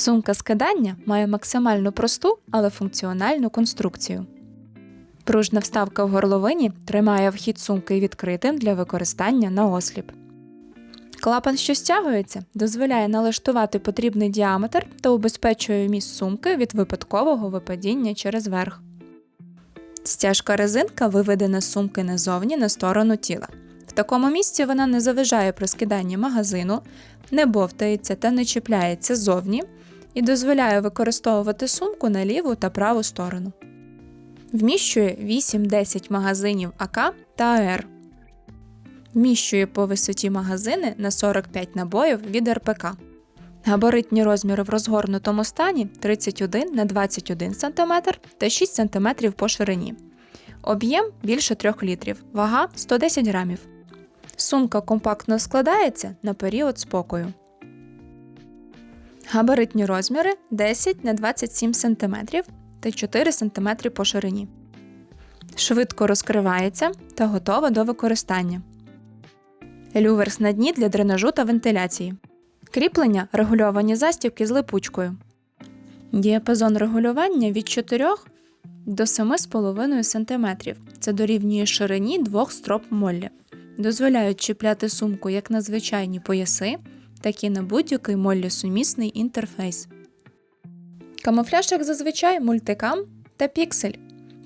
Сумка скидання має максимально просту, але функціональну конструкцію. Пружна вставка в горловині тримає вхід сумки відкритим для використання на осліп. Клапан, що стягується, дозволяє налаштувати потрібний діаметр та убезпечує вміст сумки від випадкового випадіння через верх. Стяжка резинка виведена з сумки назовні на сторону тіла. В такому місці вона не заважає при скиданні магазину, не бовтається та не чіпляється ззовні і дозволяє використовувати сумку на ліву та праву сторону. Вміщує 8-10 магазинів АК та АР. Вміщує по висоті магазини на 45 набоїв від РПК. Габаритні розміри в розгорнутому стані 31 на 21 см та 6 см по ширині. Об'єм більше 3 літрів, вага 110 грамів. Сумка компактно складається на період спокою. Габаритні розміри 10 на 27 см та 4 см по ширині. Швидко розкривається та готова до використання. Люверс на дні для дренажу та вентиляції. Кріплення регульовані застібки з липучкою. Діапазон регулювання від 4 до 7,5 см. Це дорівнює ширині двох строп моллі. Дозволяють чіпляти сумку як на звичайні пояси, так і на будь-який моллісумісний інтерфейс. Камуфляж, як зазвичай, мультикам та піксель.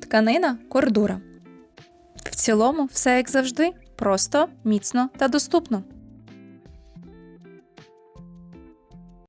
Тканина кордура. В цілому, все як завжди, просто, міцно та доступно.